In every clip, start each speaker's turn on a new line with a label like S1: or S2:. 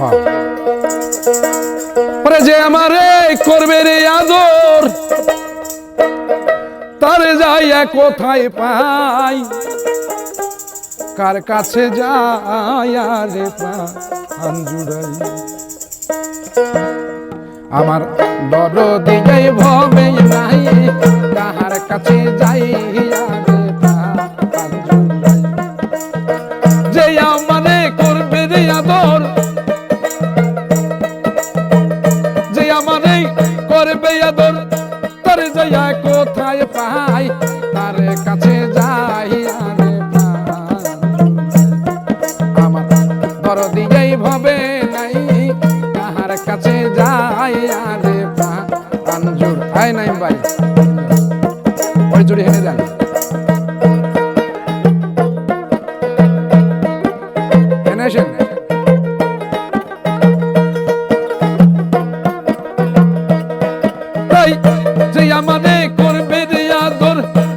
S1: হ্যাঁ। যে আমারে করবে রে আদর, তারে যাইয়া কোথায় পাই? কার কাছে যাইয়া রে পান আমার দর দিকে ভবে নাই। আদর তার যাইয়া কোথায় পাই? তার কাছে যাই আরে আমার বড় দিয়েই ভবে নাই, তাহার কাছে যাই আরে আয় নাই ভাই। জুড়ি হেনে যান। যে আমানে করবে আদর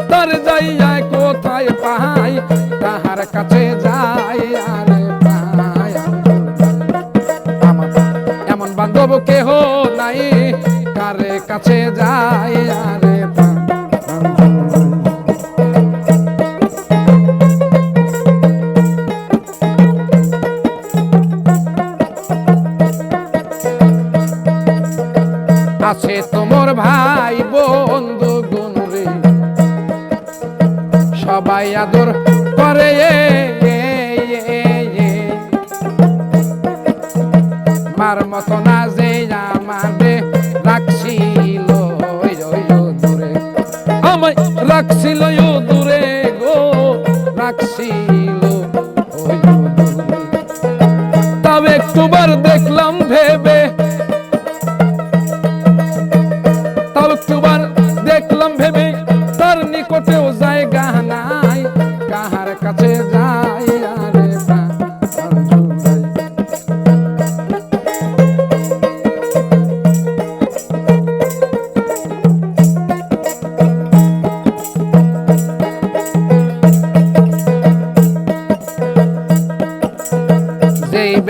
S1: তার যাইয়া কোথায় পাই তাহার কাছে যাই আরে এমন বান্ধব কেহ নাই কারে কাছে যাই আরে আছে তোমার সবাই আদর করে। মার মতো না যে আমারে রাখছিল দূরে রাখছিল দূরে গো, রাখছিল তবে একটুবার দেখলাম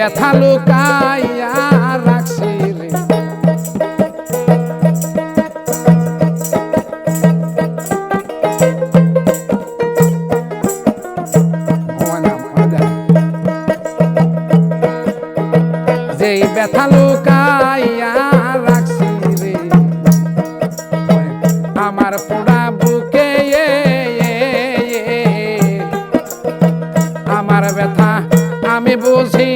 S1: ব্যথা লুকাইয়া রাখছি রে। যেই ব্যথা লুকাইয়া রাখছি রে। আমার পোড়া বুকে আমার ব্যথা আমি বুঝি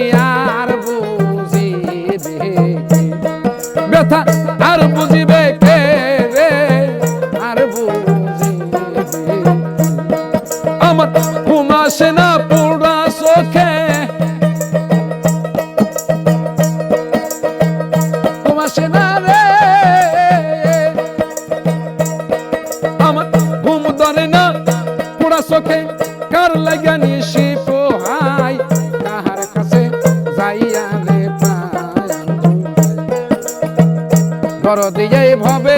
S1: আসে না রে। আমার ঘুম ধরে না পোড়া চোখে কার লাগানি নিশি পোহাই? কাহার কাছে যাইয়া রে দিয়ে ভবে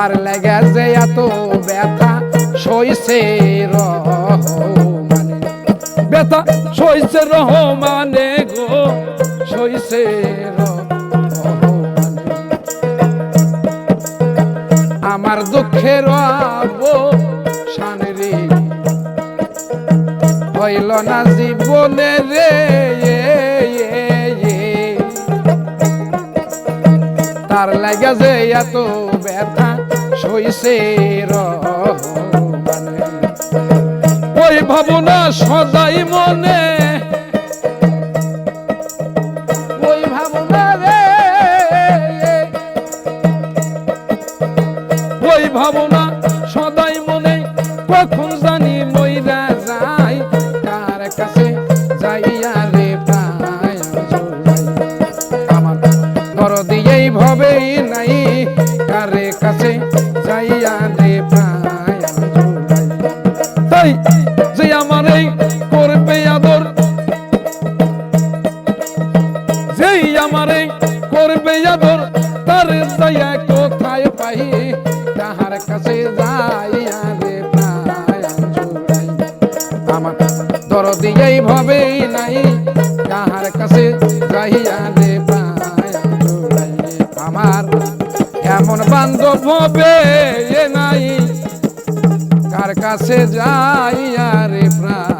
S1: তার লেগে যে এত ব্যথা, সইছে রহমানে। ব্যথা সইছে রহমানে গো, সইছে আমার দুঃখের শান রে। হইল না জীবনে রে তার লাগে যে এত ব্যথা সইছে ওই ভাবনা সদাই মনে। ওই ভাবনা ওই ভাবনা সদাই মনে। কখন জানি তাই যে আমার এই করবে আদর। যেই আমার এই করবে আদর, তার কোথায় পাই? তাহার কাছে আমার ভাবে নাই কাহার কাছে যাইয়া আমার এমন বান্ধব হবে নাই। কাছে যাই আরে প্রাণ।